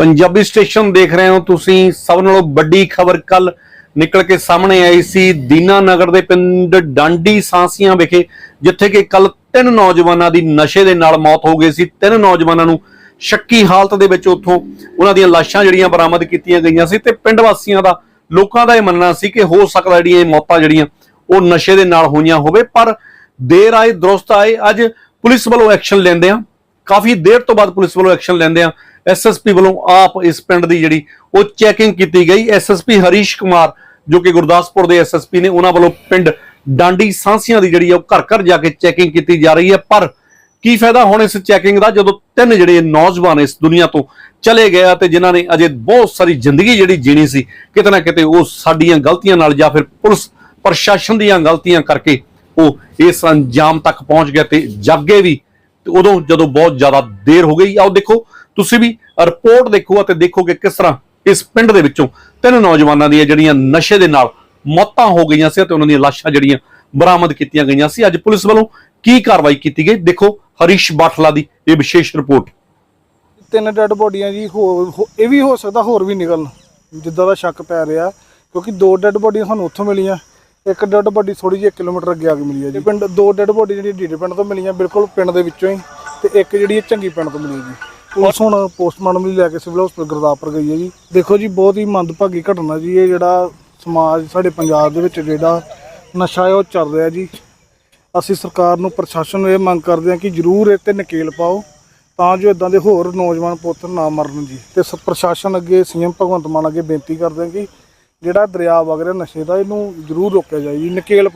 Punjabi station ਦੇਖ ਰਹੇ ਹੋ ਤੁਸੀਂ। ਸਭ ਨਾਲੋਂ ਵੱਡੀ ਖਬਰ ਕੱਲ ਨਿਕਲ ਕੇ ਸਾਹਮਣੇ ਆਈ ਸੀ। ਦੀਨਾ ਨਗਰ ਦੇ ਪਿੰਡ ਡਾਂਡੀ ਸਾਂਸੀਆਂ ਵਿਖੇ, ਜਿੱਥੇ ਕਿ ਕੱਲ ਤਿੰਨ ਨੌਜਵਾਨਾਂ ਦੀ ਨਸ਼ੇ ਦੇ ਨਾਲ ਮੌਤ ਹੋ ਗਈ ਸੀ। ਤਿੰਨ ਨੌਜਵਾਨਾਂ ਨੂੰ ਸ਼ੱਕੀ ਹਾਲਤ ਦੇ ਵਿੱਚ ਉੱਥੋਂ ਉਹਨਾਂ ਦੀਆਂ ਲਾਸ਼ਾਂ ਜਿਹੜੀਆਂ ਬਰਾਮਦ ਕੀਤੀਆਂ ਗਈਆਂ ਸੀ ਤੇ ਪਿੰਡ ਵਾਸੀਆਂ ਦਾ, ਲੋਕਾਂ ਦਾ ਇਹ ਮੰਨਣਾ ਸੀ ਕਿ ਹੋ ਸਕਦਾ ਜਿਹੜੀਆਂ ਇਹ ਮੌਤਾਂ ਜਿਹੜੀਆਂ, ਉਹ ਨਸ਼ੇ ਦੇ ਨਾਲ ਹੋਈਆਂ ਹੋਵੇ। ਪਰ ਦੇਰ ਆਏ, ਦਰੁਸਤ ਆਏ। ਅੱਜ ਪੁਲਿਸ ਵੱਲੋਂ ਐਕਸ਼ਨ ਲੈਂਦੇ ਆ ਕਾਫੀ ਦੇਰ ਤੋਂ ਬਾਅਦ ਪੁਲਿਸ ਵੱਲੋਂ ਐਕਸ਼ਨ ਲੈਂਦੇ ਆ ਐਸਐਸਪੀ ਵੱਲੋਂ ਆਪ ਇਸ ਪਿੰਡ ਦੀ ਜਿਹੜੀ ਉਹ ਚੈਕਿੰਗ ਕੀਤੀ ਗਈ। ਐਸਐਸਪੀ ਹਰੀਸ਼ ਕੁਮਾਰ, ਜੋ ਕਿ ਗੁਰਦਾਸਪੁਰ ਦੇ ਐਸਐਸਪੀ ਨੇ, ਉਹਨਾਂ ਵੱਲੋਂ ਪਿੰਡ ਡਾਂਡੀ ਸਾਂਸੀਆਂ ਦੀ ਜਿਹੜੀ ਉਹ ਘਰ ਘਰ ਜਾ ਕੇ ਚੈਕਿੰਗ ਕੀਤੀ ਜਾ ਰਹੀ ਹੈ। ਪਰ ਕੀ ਫਾਇਦਾ ਹੁਣ ਇਸ ਚੈਕਿੰਗ ਦਾ, ਜਦੋਂ ਤਿੰਨ ਜਿਹੜੇ ਨੌਜਵਾਨ ਇਸ ਦੁਨੀਆ ਤੋਂ ਚਲੇ ਗਏ ਆ ਤੇ ਜਿਨ੍ਹਾਂ ਨੇ ਅਜੇ ਬਹੁਤ ਸਾਰੀ ਜ਼ਿੰਦਗੀ ਜਿਹੜੀ ਜੀਣੀ ਸੀ, ਕਿਤੇ ਨਾ ਕਿਤੇ ਉਹ ਸਾਡੀਆਂ ਗਲਤੀਆਂ ਨਾਲ ਜਾਂ ਫਿਰ ਪੁਲਿਸ ਪ੍ਰਸ਼ਾਸਨ ਦੀਆਂ ਗਲਤੀਆਂ ਕਰਕੇ ਉਹ ਇਸ ਅੰਜਾਮ ਤੱਕ ਪਹੁੰਚ ਗਏ ਤੇ ਜਾਗੇ ਵੀ। ਉਦੋਂ ਜਦੋਂ ਬਹੁਤ ਜ਼ਿਆਦਾ ਦੇਰ ਹੋ ਗਈ। ਆਓ ਦੇਖੋ ਤੁਸੀਂ ਵੀ ਰਿਪੋਰਟ ਦੇਖੋ ਅਤੇ ਦੇਖੋ ਕਿ ਕਿਸ ਤਰ੍ਹਾਂ ਇਸ ਪਿੰਡ ਦੇ ਵਿੱਚੋਂ ਤਿੰਨ ਨੌਜਵਾਨਾਂ ਦੀਆਂ ਜਿਹੜੀਆਂ ਨਸ਼ੇ ਦੇ ਨਾਲ ਮੌਤਾਂ ਹੋ ਗਈਆਂ ਸੀ ਤੇ ਉਹਨਾਂ ਦੀਆਂ ਲਾਸ਼ਾਂ ਜਿਹੜੀਆਂ ਬਰਾਮਦ ਕੀਤੀਆਂ ਗਈਆਂ ਸੀ। ਅੱਜ ਪੁਲਿਸ ਵੱਲੋਂ ਕੀ ਕਾਰਵਾਈ ਕੀਤੀ ਗਈ? ਦੇਖੋ ਹਰੀਸ਼ ਬਾਠਲਾ ਦੀ ਇਹ ਵਿਸ਼ੇਸ਼ ਰਿਪੋਰਟ। ਤਿੰਨ ਡੈੱਡ ਬੋਡੀਆਂ ਜੀ ਹੋਰ ਹੋ- ਇਹ ਵੀ ਹੋ ਸਕਦਾ ਹੋਰ ਵੀ ਨਿਕਲਣ ਜਿੱਦਾਂ ਦਾ ਸ਼ੱਕ ਪੈ ਰਿਹਾ ਕਿਉਂਕਿ ਦੋ ਡੈੱਡ ਬੋਡੀਆਂ ਸਾਨੂੰ ਉੱਥੋਂ ਮਿਲੀਆਂ ਇੱਕ ਡੈੱਡ ਬੋਡੀ ਥੋੜੀ ਜਿਹੀ 1 ਕਿਲੋਮੀਟਰ ਅੱਗੇ ਆ ਕੇ ਮਿਲੀ ਹੈ ਜੀ। ਪਿੰਡ ਦੋ ਡੈੱਡ ਬੋਡੀ ਜਿਹੜੀ ਡੀਡੇ ਪਿੰਡ ਤੋਂ ਮਿਲੀਆਂ ਬਿਲਕੁਲ ਪਿੰਡ ਦੇ ਵਿੱਚੋਂ ਹੀ ਤੇ ਇੱਕ ਜਿਹੜੀ ਇਹ ਚੰਗੀ ਪਿੰਡ ਤੋਂ ਮਿਲੀ ਜੀ। ਪੁਲਿਸ ਹੁਣ ਪੋਸਟਮਾਰਟਮ ਲਈ ਲੈ ਕੇ ਸਿਵਲ ਹਸਪਤਾਲ ਗੁਰਦਾਸਪੁਰ ਗਈ ਹੈ ਜੀ। ਦੇਖੋ ਜੀ, ਬਹੁਤ ਹੀ ਮੰਦਭਾਗੀ ਘਟਨਾ ਜੀ, ਇਹ ਜਿਹੜਾ ਸਮਾਜ ਸਾਡੇ ਪੰਜਾਬ ਦੇ ਵਿੱਚ ਜਿਹੜਾ ਨਸ਼ਾ ਹੈ, ਉਹ ਚੱਲ ਰਿਹਾ ਜੀ। ਅਸੀਂ ਸਰਕਾਰ ਨੂੰ, ਪ੍ਰਸ਼ਾਸਨ ਨੂੰ ਇਹ ਮੰਗ ਕਰਦੇ ਹਾਂ ਕਿ ਜ਼ਰੂਰ ਇਹ ਤੇ ਨਕੇਲ ਪਾਓ, ਤਾਂ ਜੋ ਇਦਾਂ ਦੇ ਹੋਰ ਨੌਜਵਾਨ ਪੁੱਤ ਨਾ ਮਰਨ ਜੀ। ਤੇ ਸ- ਪ੍ਰਸ਼ਾਸਨ ਅੱਗੇ, ਸੀਐਮ ਭਗਵੰਤ ਮਾਨ ਅੱਗੇ ਬੇਨਤੀ ਕਰਦੇ ਹਾਂ ਕਿ ਜਿਹੜਾ ਦਰਿਆ ਵਗ ਰਿਹਾ ਨਸ਼ੇ ਦਾ, ਇਹਨੂੰ ਜ਼ਰੂਰ ਰੋਕਿਆ ਜਾਏ ਜੀ। ਨਕੇਲ